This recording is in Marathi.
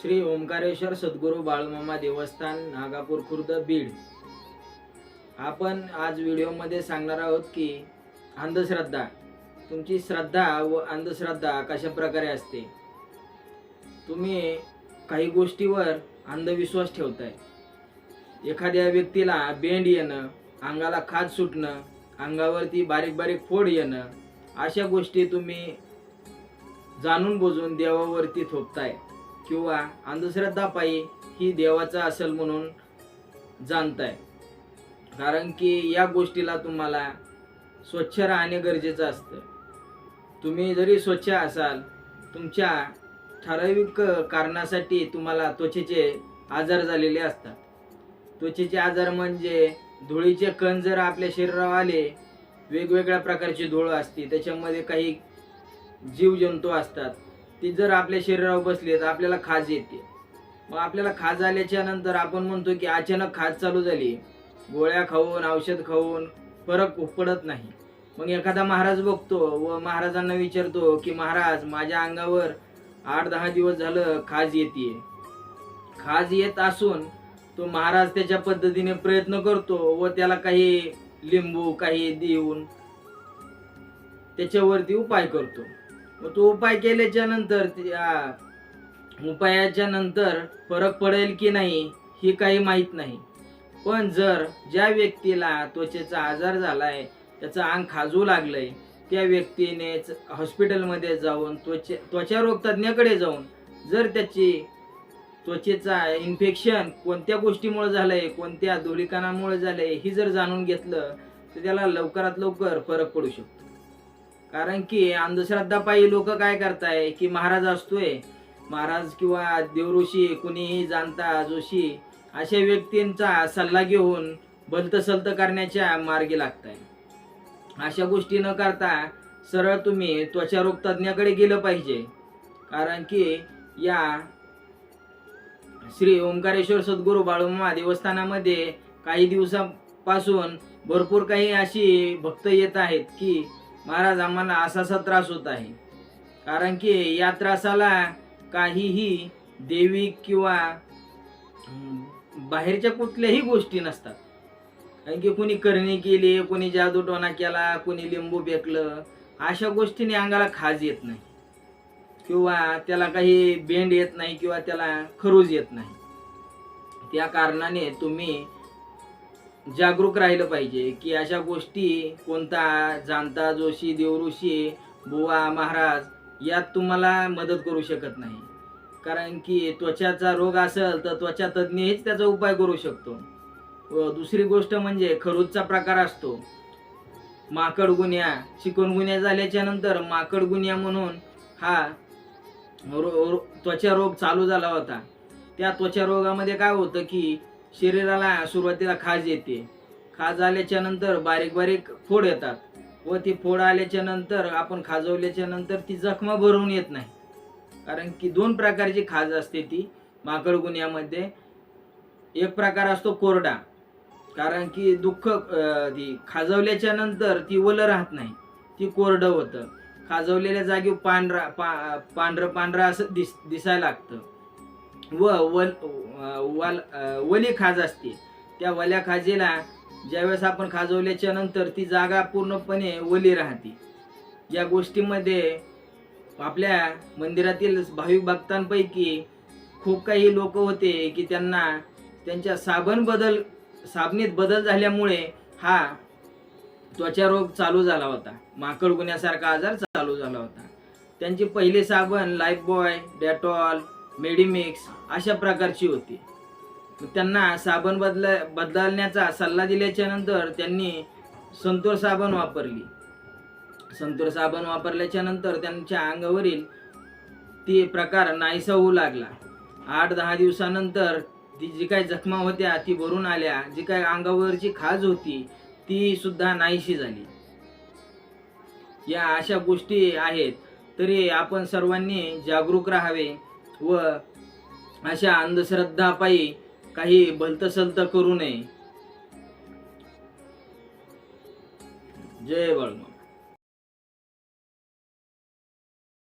श्री ओंकारेश्वर सद्गुरू बाळूमामा देवस्थान नागापूर खुर्द बीड. आपण आज व्हिडिओमध्ये सांगणार आहोत की अंधश्रद्धा. तुमची श्रद्धा व अंधश्रद्धा कशा प्रकारे असते? तुम्ही काही गोष्टीवर अंधविश्वास ठेवताय. एखाद्या व्यक्तीला बेंड येणं अंगाला खाज सुटणं अंगावरती बारीक बारीक फोड येणं अशा गोष्टी तुम्ही जाणून बुजून देवावरती थोपताय. किंवा अंधश्रद्धा पायी ही देवाचा असेल म्हणून जाणताय. कारण की या गोष्टीला तुम्हाला स्वच्छ राहणे गरजेचं असतं. तुम्ही जरी स्वच्छ असाल तुमच्या ठराविक कारणासाठी तुम्हाला त्वचेचे आजार झालेले असतात. त्वचेचे आजार म्हणजे धुळीचे कण जर आपल्या शरीरावर आले वेगवेगळ्या प्रकारची धूळ असते त्याच्यामध्ये काही जीवजंतू असतात. ती जर आपल्या शरीरावर बसली तर आपल्याला खाज येते. मग आपल्याला खाज आल्याच्यानंतर आपण म्हणतो की अचानक खाज चालू झाली. गोळ्या खाऊन औषध खाऊन फरक पडत नाही. मग एखादा महाराज बघतो व महाराजांना विचारतो की महाराज माझ्या अंगावर आठ दहा दिवस झालं खाज येते खाज येत असून तो महाराज त्याच्या पद्धतीने प्रयत्न करतो व त्याला काही लिंबू काही देऊन त्याच्यावरती उपाय करतो. मग तो उपाय केल्याच्यानंतर त्या उपायाच्या नंतर फरक पडेल की नाही हे काही माहीत नाही. पण जर ज्या व्यक्तीला त्वचेचा आजार झालाय त्याचं अंग खाजू लागलंय त्या व्यक्तीने हॉस्पिटलमध्ये जाऊन त्वचे त्वचा रोग तज्ज्ञाकडे जाऊन जर त्याची त्वचेचा इन्फेक्शन कोणत्या गोष्टीमुळे झालंय कोणत्या धुळीकणामुळे झालंय ही जर जाणून घेतलं तर त्याला लवकरात लवकर फरक पडू शकतो. कारण की अंधश्रद्धा पायी लोक काय करताय की महाराज असतोय. महाराज किंवा देवऋषी कुणीही जाणता जोशी अशा व्यक्तींचा सल्ला घेऊन भलतसलत करण्याच्या मार्गी लागताय. अशा गोष्टी न करता सरळ तुम्ही त्वचारोग तज्ज्ञाकडे गेलं पाहिजे. कारण की या श्री ओंकारेश्वर सद्गुरू बाळूमा देवस्थानामध्ये काही दिवसापासून भरपूर काही अशी भक्त येत आहेत की महाराज आम्हाला असा असा त्रास होत आहे. कारण की या त्रासाला काहीही देवी किंवा बाहेरच्या कुठल्याही गोष्टी नसतात. कारण की कोणी करणी केली कोणी जादूटोना केला कोणी लिंबू फेकलं अशा गोष्टीने अंगाला खाज येत नाही. किंवा त्याला काही बेंड येत नाही किंवा त्याला खरूज येत नाही. त्या कारणाने तुम्ही जागरूक राहिलं पाहिजे की अशा गोष्टी कोणता जाणता जोशी देवऋषी बुवा महाराज यात तुम्हाला मदत करू शकत नाही. कारण की त्वचाचा रोग असेल तर त्वचा तज्ज्ञ हेच त्याचा उपाय करू शकतो. व दुसरी गोष्ट म्हणजे खरूजचा प्रकार असतो. माकड गुन्ह्या चिकनगुन्या झाल्याच्यानंतर माकड गुन्ह्या म्हणून हा रो- रो- त्वचा रोग चालू झाला होता. त्या त्वचा रोगामध्ये काय होतं की शरीराला सुरुवातीला खाज येते. खाज आल्याच्यानंतर बारीक बारीक फोड येतात. व ती फोड आल्याच्यानंतर आपण खाजवल्याच्या नंतर ती जखमा भरून येत नाही. कारण की दोन प्रकारची खाज असते ती. माकड गुन्ह्यामध्ये एक प्रकार असतो कोरडा. कारण की दुःख ती खाजवल्याच्या नंतर ती ओलं राहत नाही. ती कोरडं होतं. खाजवलेल्या जागी पांढरा पा पांढरं पांढरं असं दिस दिसायला लागतं. व वल वल वली खाज असते. त्या वल्या खाजेला ज्यावेळेस आपण खाजवल्याच्या नंतर ती जागा पूर्णपणे वली राहते. या गोष्टीमध्ये आपल्या मंदिरातील भाविक भक्तांपैकी खूप काही लोक होते की त्यांना त्यांच्या साबण बदल साबणीत बदल झाल्यामुळे हा त्वचा रोग चालू झाला होता. माकड गुन्ह्यासारखा आजार चालू झाला होता. त्यांची पहिली साबण लाईफ बॉय डेटॉल मेडिमिक्स अशा प्रकारची होती. त्यांना साबण बदल बदलण्याचा सल्ला दिल्याच्या नंतर त्यांनी संतूर साबण वापरली. संतूर साबण वापरल्याच्या नंतर त्यांच्या अंगावरील ती प्रकार नाहीसा होऊ लागला. आठ दहा दिवसानंतर ती जी काही जखमा होत्या ती भरून आल्या. जी काही अंगावरची खाज होती ती सुद्धा नाहीशी झाली. या अशा गोष्टी आहेत. तरी आपण सर्वांनी जागरूक राहावे. व अशा अंधश्रद्धापायी काही भलतसलत करू नये. जय बळमा